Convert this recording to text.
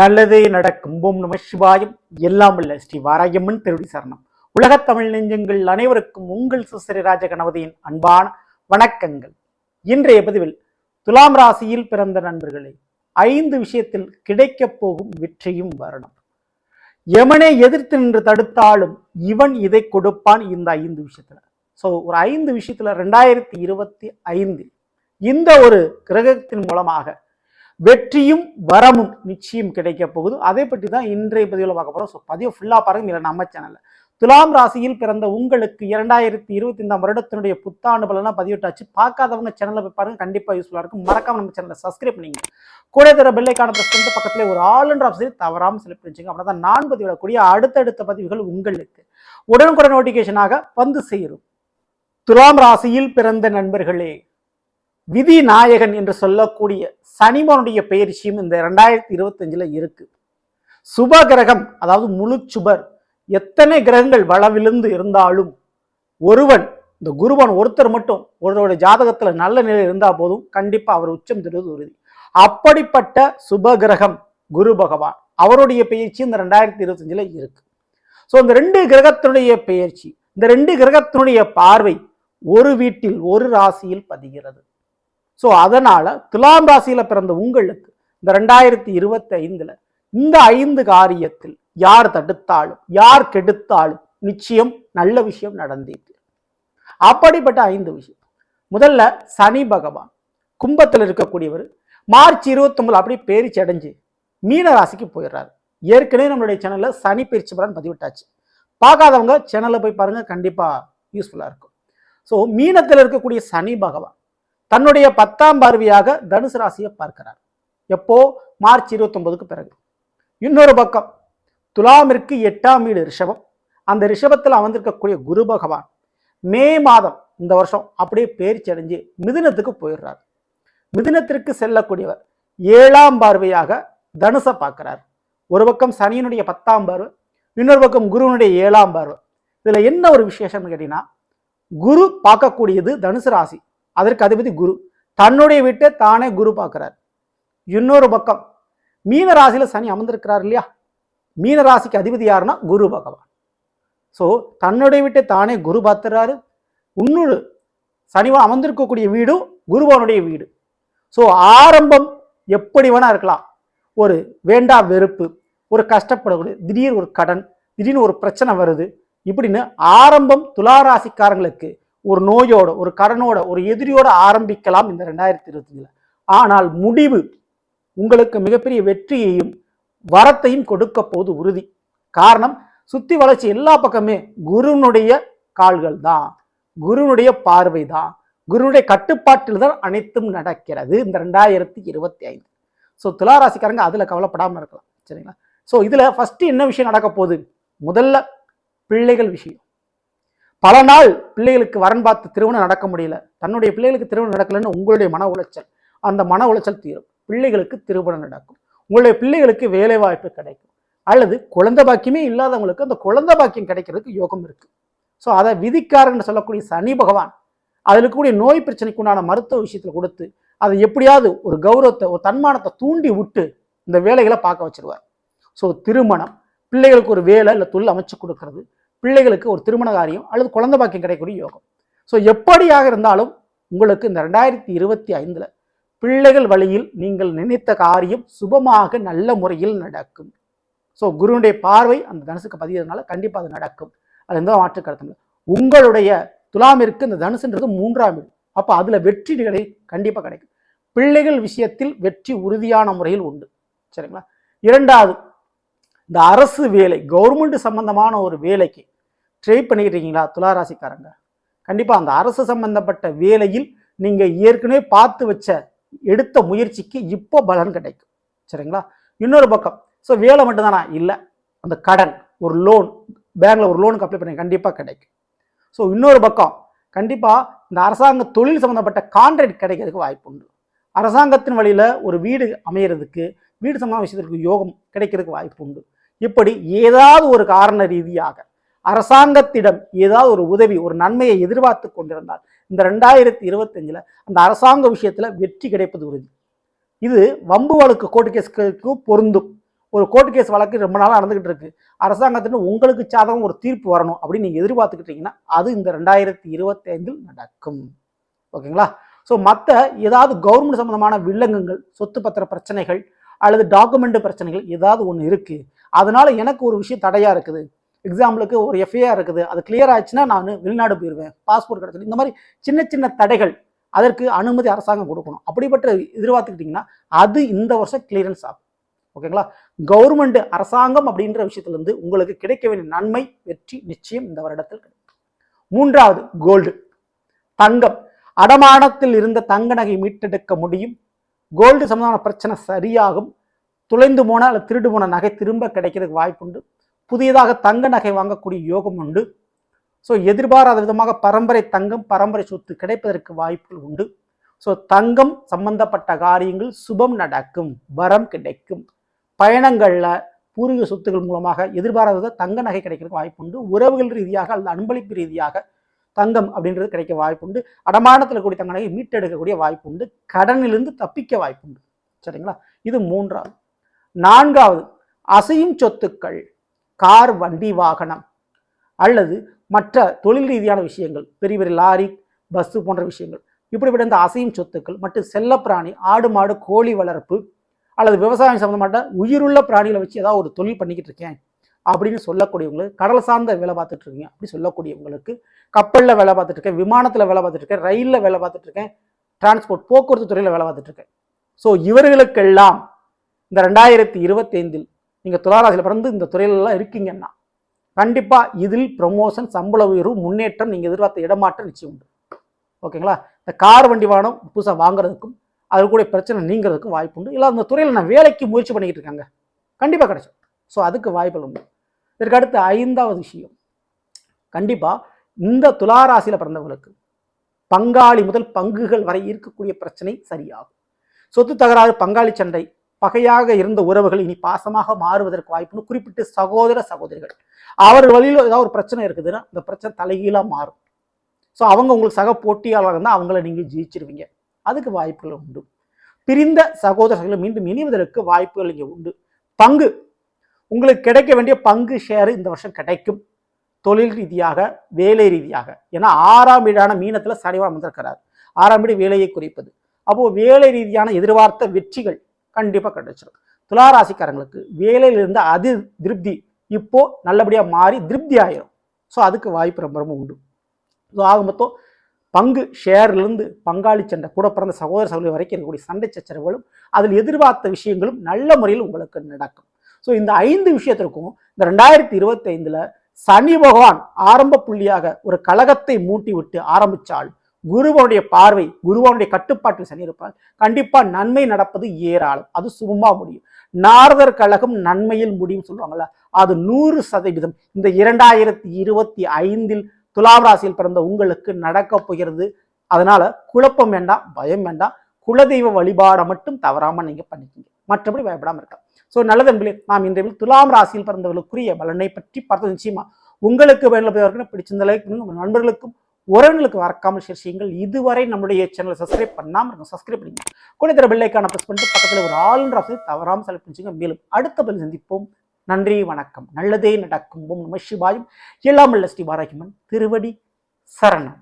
நல்லதே நடக்கும். ஓம் நம சிவாயம். எல்லாம் உள்ள ஸ்ரீ வாராயம்மன் திருடி சரணம். உலகத் தமிழ் நெஞ்சங்கள் அனைவருக்கும் உங்கள் சுசரி ராஜ கணபதியின் அன்பான வணக்கங்கள். இன்றைய பதிவில் துலாம் ராசியில் பிறந்த நண்பர்களே ஐந்து விஷயத்தில் கிடைக்கப் போகும் வெற்றியும் வரணும். எமனை எதிர்த்து நின்று தடுத்தாலும் இவன் இதை கொடுப்பான் இந்த ஐந்து விஷயத்துல. ஸோ ஒரு ஐந்து விஷயத்துல ரெண்டாயிரத்தி இருபத்தி ஐந்து இந்த ஒரு கிரகத்தின் மூலமாக வெற்றியும் வரமும் நிச்சயம் கிடைக்க போகுது. அதை பற்றி தான் இன்றைய பதிவில் பார்க்க போகிறோம் ஸோ பதிவு ஃபுல்லாக பாருங்க இல்லை நம்ம சேனலில் துலாம் ராசியில் பிறந்த உங்களுக்கு இரண்டாயிரத்தி இருபத்தி ஐந்தாம் வருடத்தினுடைய புத்தாண்டு பலனாக பதிவிட்டாச்சு. பார்க்காதவங்க சேனலில் போய் பாருங்க கண்டிப்பாக யூஸ்ஃபுல்லாக இருக்கும். மறக்காம நம்ம சேனலை சப்ஸ்கிரைப் பண்ணிங்க. கூட தர பெல்லைக்கான ப்ரெஸ் பண்ணிட்டு ஒரு ஆல் அண்ட் ஆஃப் தவறாமல் செலக்ட் பண்ணிச்சுங்க அப்படின்னா தான் நான் பதிவிடக்கூடிய அடுத்தடுத்த பதிவுகள் உங்களுக்கு உடனுக்குடன் நோட்டிஃபிகேஷனாக வந்து சேரும். துலாம் ராசியில் பிறந்த நண்பர்களே விதி நாயகன் என்று சொல்லக்கூடிய சனிமனுடைய பயிற்சியும் இந்த ரெண்டாயிரத்தி இருபத்தஞ்சில் இருக்கு. சுப கிரகம் அதாவது முழு சுபர் எத்தனை கிரகங்கள் வளவிழுந்து இருந்தாலும் ஒருவன் இந்த குருவன் ஒருத்தர் மட்டும் ஒருவருடைய ஜாதகத்தில் நல்ல நிலை இருந்தால் போதும் கண்டிப்பாக அவர் உச்சம் தருவது உறுதி. அப்படிப்பட்ட சுப கிரகம் குரு பகவான் அவருடைய பயிற்சி இந்த ரெண்டாயிரத்தி இருபத்தஞ்சில் இருக்கு. ஸோ இந்த ரெண்டு கிரகத்தினுடைய பெயர்ச்சி இந்த ரெண்டு கிரகத்தினுடைய பார்வை ஒரு வீட்டில் ஒரு ராசியில் பதிகிறது. ஸோ அதனால் துலாம் ராசியில் பிறந்த உங்களுக்கு இந்த ரெண்டாயிரத்தி இருபத்தி ஐந்தில் இந்த ஐந்து காரியத்தில் யார் தடுத்தாலும் யார் கெடுத்தாலும் நிச்சயம் நல்ல விஷயம் நடந்தீது அப்படிப்பட்ட ஐந்து விஷயம். முதல்ல சனி பகவான் கும்பத்தில் இருக்கக்கூடியவர் மார்ச் இருபத்தொம்பது அப்படி பேரிச்சு அடைஞ்சு மீன ராசிக்கு போயிடுறாரு. ஏற்கனவே நம்மளுடைய சேனலில் சனி பயிற்சி பலன் பதிவிட்டாச்சு. பார்க்காதவங்க சேனலில் போய் பாருங்கள் கண்டிப்பாக யூஸ்ஃபுல்லாக இருக்கும். ஸோ மீனத்தில் இருக்கக்கூடிய சனி பகவான் தன்னுடைய பத்தாம் பார்வையாக தனுசு ராசியை பார்க்கிறார். எப்போ? மார்ச் இருபத்தொன்பதுக்கு பிறகு. இன்னொரு பக்கம் துலாமிற்கு எட்டாம் வீடு ரிஷபம். அந்த ரிஷபத்தில் அமர்ந்திருக்கக்கூடிய குரு பகவான் மே மாதம் இந்த வருஷம் அப்படியே பேர்ச்சி அடைஞ்சு மிதுனத்துக்கு போயிடுறார். மிதுனத்திற்கு செல்லக்கூடியவர் ஏழாம் பார்வையாக தனுசை பார்க்கிறார். ஒரு பக்கம் சனியினுடைய பத்தாம் பார்வை இன்னொரு பக்கம் குருவனுடைய ஏழாம் பார்வை. இதில் என்ன ஒரு விசேஷம்னு கேட்டிங்கன்னா குரு பார்க்கக்கூடியது தனுசு ராசி. அதற்கு அதிபதி குரு. தன்னுடைய வீட்டை தானே குரு பார்க்குறார். இன்னொரு பக்கம் மீன ராசியில் சனி அமர்ந்திருக்கிறார் இல்லையா? மீன ராசிக்கு அதிபதி யாருன்னா குரு பகவான். ஸோ தன்னுடைய வீட்டை தானே குரு பார்த்துறாரு. இன்னொரு சனிவா அமர்ந்திருக்கக்கூடிய வீடும் குருவானுடைய வீடு. ஸோ ஆரம்பம் எப்படி வேணா இருக்கலாம். ஒரு வேண்டா வெறுப்பு ஒரு கஷ்டப்படக்கூடிய திடீர் ஒரு கடன் திடீர்னு ஒரு பிரச்சனை வருது. இப்படின்னு ஆரம்பம் துளாராசிக்காரங்களுக்கு ஒரு நோயோட ஒரு கடனோட ஒரு எதிரியோட ஆரம்பிக்கலாம் இந்த ரெண்டாயிரத்தி இருபத்தஞ்சில். ஆனால் முடிவு உங்களுக்கு மிகப்பெரிய வெற்றியையும் வரத்தையும் கொடுக்க போது உறுதி. காரணம் சுத்தி வளர்ச்சி எல்லா பக்கமே குருனுடைய கால்கள் தான். குருனுடைய பார்வை தான். குருனுடைய கட்டுப்பாட்டில் தான் அனைத்தும் நடக்கிறது இந்த ரெண்டாயிரத்தி இருபத்தி ஐந்து ஸோ துளாராசிக்காரங்க அதில் கவலைப்படாமல் இருக்கலாம். சரிங்களா? ஸோ இதில் ஃபஸ்ட்டு என்ன விஷயம் நடக்க போகுது? முதல்ல பிள்ளைகள் விஷயம். பல நாள் பிள்ளைகளுக்கு வரன் பார்த்து திருமணம் நடக்க முடியல. தன்னுடைய பிள்ளைகளுக்கு திருமணம் நடக்கலைன்னு உங்களுடைய மன உளைச்சல். அந்த மன உளைச்சல் தீரும். பிள்ளைகளுக்கு திருமணம் நடக்கும். உங்களுடைய பிள்ளைகளுக்கு வேலை வாய்ப்பு கிடைக்கும். அல்லது குழந்தை பாக்கியமே இல்லாதவங்களுக்கு அந்த குழந்தை பாக்கியம் கிடைக்கிறதுக்கு யோகம் இருக்கு. ஸோ அதை விதிக்காரன்னு சொல்லக்கூடிய சனி பகவான் அதில் இருக்கக்கூடிய நோய் பிரச்சனைக்கு உண்டான மருத்துவ விஷயத்தில் கொடுத்து அதை எப்படியாவது ஒரு கௌரவத்தை ஒரு தன்மானத்தை தூண்டி விட்டு இந்த வேலைகளை பார்க்க வச்சிருவார். ஸோ திருமணம் பிள்ளைகளுக்கு ஒரு வேலை இல்லை தொழில் அமைச்சு கொடுக்கறது. பிள்ளைகளுக்கு ஒரு திருமண காரியம் அல்லது குழந்தை பாக்கியம் கிடைக்கக்கூடிய யோகம். ஸோ எப்படியாக இருந்தாலும் உங்களுக்கு இந்த ரெண்டாயிரத்தி இருபத்தி ஐந்தில் பிள்ளைகள் வழியில் நீங்கள் நினைத்த காரியம் சுபமாக நல்ல முறையில் நடக்கும். ஸோ குருனுடைய பார்வை அந்த தனுசுக்கு பதிகிறதுனால கண்டிப்பாக அது நடக்கும். அது எந்த மாற்று கருத்து உங்களுடைய துலாமிற்கு இந்த தனுசுன்றது மூன்றாம் வீடு. அப்போ அதில் வெற்றி நிலை கண்டிப்பாக கிடைக்கும். பிள்ளைகள் விஷயத்தில் வெற்றி உறுதியான முறையில் உண்டு. சரிங்களா? இரண்டாவது இந்த அரசு வேலை கவர்மெண்ட் சம்பந்தமான ஒரு வேலைக்கு ட்ரை பண்ணிக்கிட்டு இருக்கீங்களா துளாராசிக்காரங்க. கண்டிப்பாக அந்த அரசு சம்பந்தப்பட்ட வேலையில் நீங்கள் ஏற்கனவே பார்த்து வச்ச எடுத்த முயற்சிக்கு இப்போ பலன் கிடைக்கும். சரிங்களா? இன்னொரு பக்கம். ஸோ வேலை மட்டும்தானா? இல்லை. அந்த கடன் ஒரு லோன் பேங்கில் ஒரு லோனுக்கு அப்ளை பண்ணி கண்டிப்பாக கிடைக்கும். ஸோ இன்னொரு பக்கம். கண்டிப்பாக இந்த அரசாங்க தொழில் சம்மந்தப்பட்ட கான்ட்ராக்ட் கிடைக்கிறதுக்கு வாய்ப்பு உண்டு. அரசாங்கத்தின் வழியில் ஒரு வீடு அமையிறதுக்கு வீடு சம்பந்தமான விஷயத்திற்கு யோகம் கிடைக்கிறதுக்கு வாய்ப்பு உண்டு. இப்படி ஏதாவது ஒரு காரண ரீதியாக அரசாங்கத்திடம் ஏதாவது ஒரு உதவி ஒரு நன்மையை எதிர்பார்த்து கொண்டிருந்தால் இந்த ரெண்டாயிரத்தி இருபத்தஞ்சில் அந்த அரசாங்க விஷயத்தில் வெற்றி கிடைப்பது உறுதி. இது வம்பு வழக்கு கோர்ட்டு கேஸ்களுக்கு பொருந்தும். ஒரு கோர்ட் கேஸ் வழக்கு ரொம்ப நாளாக நடந்துகிட்டு இருக்கு. அரசாங்கத்தின் உங்களுக்கு சாதகம் ஒரு தீர்ப்பு வரணும் அப்படின்னு நீங்கள் எதிர்பார்த்துக்கிட்டீங்கன்னா அது இந்த ரெண்டாயிரத்தி இருபத்தைந்தில் நடக்கும். ஓகேங்களா? ஸோ மற்ற ஏதாவது கவர்மெண்ட் சம்மந்தமான வில்லங்கங்கள் சொத்து பத்திர பிரச்சனைகள் அல்லது டாக்குமெண்ட் பிரச்சனைகள் ஏதாவது ஒன்று இருக்குது அதனால் எனக்கு ஒரு விஷயம் தடையாக இருக்குது. எக்ஸாம்பிளுக்கு ஒரு எஃப்ஐஆர் இருக்குது. அது கிளியர் ஆச்சுன்னா நான் வெளிநாடு போயிடுவேன் பாஸ்போர்ட் கிடைச்சிடும் இந்த மாதிரி சின்ன சின்ன தடைகள் அதற்கு அனுமதி அரசாங்கம் கொடுக்கணும். அப்படிப்பட்ட எதிர்பார்த்துக்கிட்டிங்கன்னா அது இந்த வருஷம் கிளியரன்ஸ் ஆகும். ஓகேங்களா கவர்மெண்ட் அரசாங்கம் அப்படின்ற விஷயத்துலேருந்து உங்களுக்கு கிடைக்க வேண்டிய நன்மை வெற்றி நிச்சயம் இந்த வருடத்தில் கிடைக்கும். மூன்றாவது கோல்டு தங்கம். அடமானத்தில் இருந்த தங்க நகை மீட்டெடுக்க முடியும். கோல்டு சம்பந்தமான பிரச்சனை சரியாகும். துளைந்து போன அல்லது திருடு போன நகை திரும்ப கிடைக்கிறதுக்கு வாய்ப்புண்டு. புதியதாக தங்க நகை வாங்கக்கூடிய யோகம் உண்டு. ஸோ எதிர்பாராத விதமாக பரம்பரை தங்கம் பரம்பரை சொத்து கிடைப்பதற்கு வாய்ப்புகள் உண்டு. ஸோ தங்கம் சம்பந்தப்பட்ட காரியங்கள் சுபம் நடக்கும் வரம் கிடைக்கும். பயணங்களில் பூர்வீக சொத்துக்கள் மூலமாக எதிர்பாராத தங்க நகை கிடைக்கிறதுக்கு வாய்ப்புண்டு உறவுகள் ரீதியாக அல்லது அன்பளிப்பு ரீதியாக தங்கம் அப்படின்றது கிடைக்க வாய்ப்புண்டு அடமானத்தில் கூடிய தங்க நகை மீட்டெடுக்கக்கூடிய வாய்ப்புண்டு கடனிலிருந்து தப்பிக்க வாய்ப்புண்டு சரிங்களா? இது மூன்றாவது. நான்காவது அசையும் சொத்துக்கள். கார் வண்டி வாகனம் அல்லது மற்ற தொழில் ரீதியான விஷயங்கள் பெரிய பெரிய லாரி பஸ்ஸு போன்ற விஷயங்கள். இப்படிப்பட்ட இந்த அசையும் சொத்துக்கள் மற்றும் செல்லப்பிராணி ஆடு மாடு கோழி வளர்ப்பு அல்லது விவசாயம் சம்மந்தமாட்ட உயிருள்ள பிராணிகளை வச்சு ஏதாவது ஒரு தொழில் பண்ணிக்கிட்டு இருக்கேன் அப்படின்னு சொல்லக்கூடியவங்களுக்கு கடல் சார்ந்த வேலை பார்த்துட்டு இருக்கீங்க அப்படி சொல்லக்கூடியவங்களுக்கு கப்பலில் வேலை பார்த்துட்டு இருக்கேன் விமானத்தில் வேலை பார்த்துட்டு இருக்கேன் ரயிலில் வேலை பார்த்துட்டு இருக்கேன் டிரான்ஸ்போர்ட் போக்குவரத்து துறையில் வேலை பார்த்துட்டு இருக்கேன். ஸோ இவர்களுக்கெல்லாம் இந்த ரெண்டாயிரத்தி இருபத்தைந்தில் நீங்கள் துளாராசியில் பிறந்து இந்த துறையிலெல்லாம் இருக்கீங்கன்னா கண்டிப்பாக இதில் ப்ரொமோஷன் சம்பள உயர்வு முன்னேற்றம் நீங்கள் எதிர்பார்த்த இடமாற்றம் நிச்சயம் உண்டு. ஓகேங்களா? இந்த கார் வண்டி வாகனம் புதுசாக வாங்குறதுக்கும் அது கூட பிரச்சனை நீங்கிறதுக்கும் வாய்ப்பு உண்டு. இல்லை அந்த துறையில் நான் வேலைக்கு முயற்சி பண்ணிக்கிட்டு இருக்காங்க. கண்டிப்பாக கிடைச்சோம் ஸோ அதுக்கு வாய்ப்புகள் உண்டு. இதற்கு அடுத்து ஐந்தாவது விஷயம். கண்டிப்பாக இந்த துளாராசியில் பிறந்தவங்களுக்கு பங்காளி முதல் பங்குகள் வரை இருக்கக்கூடிய பிரச்சனை சரியாகும். சொத்து தகராறு பங்காளி சண்டை பகையாக இருந்த உறவுகள் இனி பாசமாக மாறுவதற்கு வாய்ப்புன்னு குறிப்பிட்டு சகோதர சகோதரிகள். அவர் வழியில் ஏதாவது ஒரு பிரச்சனை இருக்குதுன்னா அந்த பிரச்சனை தலைகீழாக மாறும். ஸோ அவங்க உங்களுக்கு சக போட்டியாளராக இருந்தால் அவங்கள நீங்கள் ஜெயிச்சிருவீங்க. அதுக்கு வாய்ப்புகள் உண்டு. பிரிந்த சகோதரர்கள் மீண்டும் இணைவதற்கு வாய்ப்புகள் இங்கே உண்டு. பங்கு. உங்களுக்கு கிடைக்க வேண்டிய பங்கு ஷேர் இந்த வருஷம் கிடைக்கும். தொழில் ரீதியாக வேலை ரீதியாக. ஏன்னா ஆறாம் வீடான மீனத்தில் சனிவாரம் வந்திருக்கிறார். ஆறாம் வீடு வேலையை குறிப்பது. அப்போது வேலை ரீதியான எதிர்பார்த்த வெற்றிகள் கண்டிப்பாக கிடைச்சிடும் துளாராசிக்காரங்களுக்கு வேலையில் இருந்த அதி திருப்தி இப்போது நல்லபடியாக மாறி திருப்தி ஆயிரும். ஸோ அதுக்கு வாய்ப்பு ரொம்ப ரொம்ப உண்டு. ஸோ ஆக மொத்தம் பங்கு ஷேர்லேருந்து பங்காளி சண்டை கூட பிறந்த சகோதர சகோதரி வரைக்கும் இருக்கக்கூடிய சண்டை சச்சரவுகளும் அதில் எதிர்பார்த்த விஷயங்களும் நல்ல முறையில் உங்களுக்கு நடக்கும். ஸோ இந்த ஐந்து விஷயத்திற்கும் இந்த ரெண்டாயிரத்தி இருபத்தைந்தில் சனி பகவான் ஆரம்ப புள்ளியாக ஒரு கழகத்தை மூட்டி விட்டு ஆரம்பித்தால் குருவனுடைய பார்வை குருவனுடைய கட்டுப்பாட்டில் சனி இருப்பார். கண்டிப்பா நன்மை நடப்பது ஏராளம். அது சுகமா முடியும். நாரதர் கழகம் நன்மையில் முடியும் சொல்லுவாங்கல்ல அது நூறு சதவீதம். இந்த இரண்டாயிரத்தி இருபத்தி ஐந்தில் துலாம் ராசியில் பிறந்த உங்களுக்கு நடக்க போகிறது. அதனால குழப்பம் வேண்டாம் பயம் வேண்டாம். குலதெய்வ வழிபாடை மட்டும் தவறாம நீங்க பண்ணிக்கிங்க. மற்றபடி பயப்படாம இருக்கலாம். ஸோ நல்லது என்பதே நாம் இன்றைய துலாம் ராசியில் பிறந்தவர்களுக்குரிய பலனை பற்றி பார்த்தது நிச்சயமா. உங்களுக்கு பயனுள்ள பிடிச்சிருந்த லைக் பண்ணுங்க நண்பர்களுக்கும் உறவினர்களுக்கு மறக்காமல் ஷேர் செய்யுங்கள். இதுவரை நம்முடைய சேனலை சப்ஸ்கிரைப் பண்ணாமல் இருக்கும் சப்ஸ்கிரைப் பண்ணுங்க கூட தர பெல்லைக்கான ப்ரெஸ் பண்ணிட்டு பக்கத்தில் ஒரு ஆளுன்ற ஆசை தவறாமல் செலக்ட் பண்ணிச்சுங்க மேலும் அடுத்த பதில் சந்திப்போம். நன்றி வணக்கம். நல்லதே நடக்கும். ஓம் நம சிவாயும். எல்லாம் உள்ள ஸ்ரீ பாராகிமன். திருவடி சரணம்.